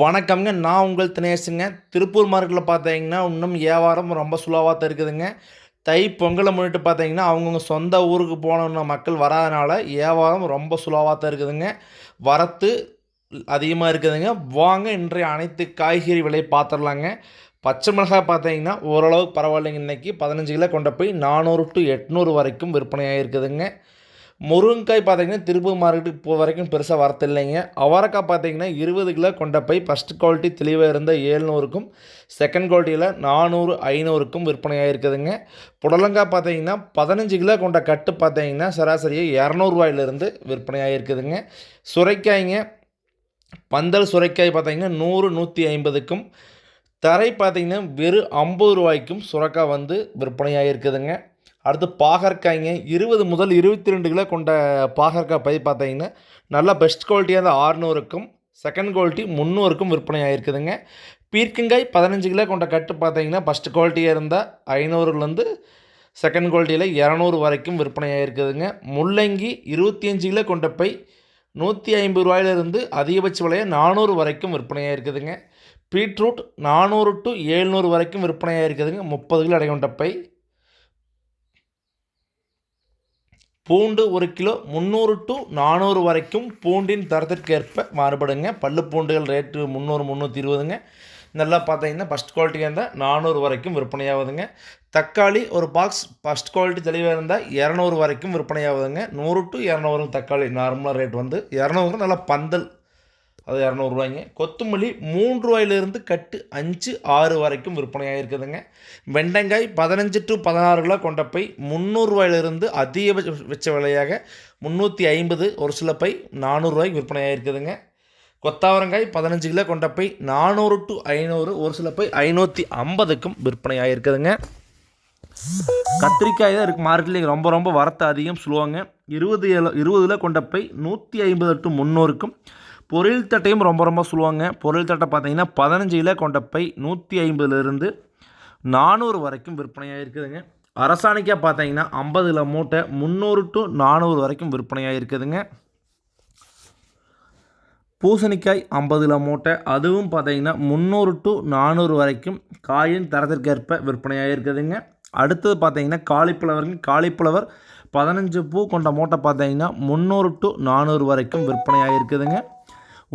வணக்கம்ங்க. நான் உங்கள் தினேஷுங்க. திருப்பூர் மார்க்கெட்டில் பார்த்தீங்கன்னா இன்னும் வியாபாரம் ரொம்ப சுலவாக தான் இருக்குதுங்க. தை பொங்கலை முன்னிட்டு பார்த்தீங்கன்னா அவங்கவுங்க சொந்த ஊருக்கு போன மக்கள் வராதனால வியாபாரம் ரொம்ப சுலவாக தான் இருக்குதுங்க. வரத்து அதிகமாக இருக்குதுங்க. வாங்க இன்றைய அனைத்து காய்கறி விலையை பார்த்துடலாங்க. பச்சை மிளகாய் பார்த்தீங்கன்னா ஓரளவுக்கு பரவாயில்லைங்க. இன்றைக்கி பதினஞ்சு கிலோ கொண்டு போய் நானூறு டு எட்நூறு வரைக்கும் விற்பனையாக இருக்குதுங்க முருங்கைக்காய் பார்த்தீங்கன்னா திருப்பூர் மார்க்கெட்டுக்கு இப்போ வரைக்கும் பெருசாக வரத்து இல்லைங்க அவரைக்காய் பார்த்தீங்கன்னா இருபது கிலோ கொண்ட போய் ஃபஸ்ட் குவாலிட்டி தெளிவாக இருந்த ஏழ்நூறுக்கும் செகண்ட் குவாலிட்டியில் நானூறு ஐநூறுக்கும் விற்பனையாக இருக்குதுங்க. புடலங்காய் பார்த்தீங்கன்னா பதினஞ்சு கிலோ கொண்ட கட்டு பார்த்தீங்கன்னா சராசரியாக இரநூறுவாயிலிருந்து விற்பனையாக இருக்குதுங்க. சுரைக்காய்ங்க பந்தல் சுரைக்காய் பார்த்தீங்கன்னா நூறு நூற்றி ஐம்பதுக்கும் தரை பார்த்திங்கன்னா வெறும் ஐம்பது ரூபாய்க்கும் சுரக்காய் வந்து விற்பனையாக இருக்குதுங்க. அடுத்து பாகற்காய்ங்க. இருபது முதல் இருபத்தி ரெண்டு கிலோ கொண்ட பாகற்காய் பை பார்த்தீங்கன்னா நல்லா பெஸ்ட் குவாலிட்டியாக இருந்தால் ஆறுநூறுக்கும் செகண்ட் குவாலிட்டி முந்நூறுக்கும் விற்பனை ஆகிருக்குதுங்க பீர்க்கங்காய் பதினஞ்சு கிலோ கொண்ட கட்டு பார்த்தீங்கன்னா ஃபஸ்ட் குவாலிட்டியாக இருந்தால் ஐநூறுலேருந்து செகண்ட் குவாலிட்டியில் இரநூறு வரைக்கும் விற்பனை ஆகிருக்குதுங்க முள்ளங்கி இருபத்தி அஞ்சு கிலோ கொண்ட பை நூற்றி ஐம்பது ரூபாயிலிருந்து அதிகபட்ச விலையை நானூறு வரைக்கும் விற்பனையாக இருக்குதுங்க பீட்ரூட் நானூறு டு ஏழ்நூறு வரைக்கும் விற்பனையாக இருக்குதுங்க முப்பது கிலோ அடை கொண்ட பை. பூண்டு ஒரு கிலோ முந்நூறு டு நானூறு வரைக்கும் பூண்டின் தரத்திற்கேற்ப மாறுபடுங்க. பல்லு பூண்டுகள் ரேட்டு முந்நூறு முந்நூற்றி இருபதுங்க. நல்லா பார்த்தீங்கன்னா ஃபஸ்ட் குவாலிட்டியாக இருந்தால் நானூறு வரைக்கும் விற்பனையாகுதுங்க. தக்காளி ஒரு பாக்ஸ் ஃபஸ்ட் குவாலிட்டி தெளிவாக இருந்தால் இரநூறு வரைக்கும் விற்பனையாகுதுங்க. நூறு டு இரநூறு தக்காளி நார்மலாக ரேட் வந்து இரநூறு நல்லா பந்தல் அது இரநூறுவாய்ங்க. கொத்தமல்லி மூன்று ரூபாயிலிருந்து கட்டு அஞ்சு ஆறு வரைக்கும் விற்பனையாக இருக்குதுங்க. வெண்டைக்காய் பதினஞ்சு டு பதினாறு கிலோ கொண்ட பை முந்நூறுரூவாயிலிருந்து அதிகபட்ச விலையாக முந்நூற்றி ஐம்பது ஒரு சில பை நானூறுரூவாய்க்கு விற்பனையாக இருக்குதுங்க. கொத்தாவரங்காய் பதினஞ்சு கிலோ கொண்ட பை நானூறு டு ஐநூறு ஒரு சில பை ஐநூற்றி ஐம்பதுக்கும் விற்பனையாக இருக்குதுங்க. கத்திரிக்காய் தான் இருக்குது மார்க்கெட்டில் ரொம்ப ரொம்ப வரத்து அதிகம் சொல்லுவாங்க. இருபது இருபதுல கொண்ட பை நூற்றி ஐம்பது டு முந்நூறுக்கும் பொருள் தட்டையும் ரொம்ப ரொம்ப சொல்லுவாங்க. பொருள் தட்டை பார்த்தீங்கன்னா பதினஞ்சு கிலோ கொண்ட பை நூற்றி ஐம்பதுலேருந்து நானூறு வரைக்கும் விற்பனையாக இருக்குதுங்க. அரசாணிக்காக பார்த்தீங்கன்னா ஐம்பது கிலோ மூட்டை முந்நூறு டு நானூறு வரைக்கும் விற்பனையாக இருக்குதுங்க. பூசணிக்காய் ஐம்பது கிலோ மூட்டை அதுவும் பார்த்தீங்கன்னா முந்நூறு டு நானூறு வரைக்கும் காயின் தரத்திற்கேற்ப விற்பனையாக இருக்குதுங்க. அடுத்தது பார்த்தீங்கன்னா காலிப்புலவருங்க காலிப்புலவர் பதினஞ்சு பூ கொண்ட மூட்டை பார்த்தீங்கன்னா முந்நூறு டு நானூறு வரைக்கும் விற்பனையாக இருக்குதுங்க.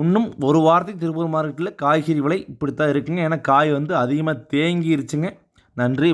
இன்னும் ஒரு வாரத்தை திருப்பூர் மார்க்கெட்டில் காய்கறி விலை இப்படித்தான் இருக்குங்க. ஏன்னா காய் வந்து அதிகமாக தேங்கிருச்சுங்க. நன்றி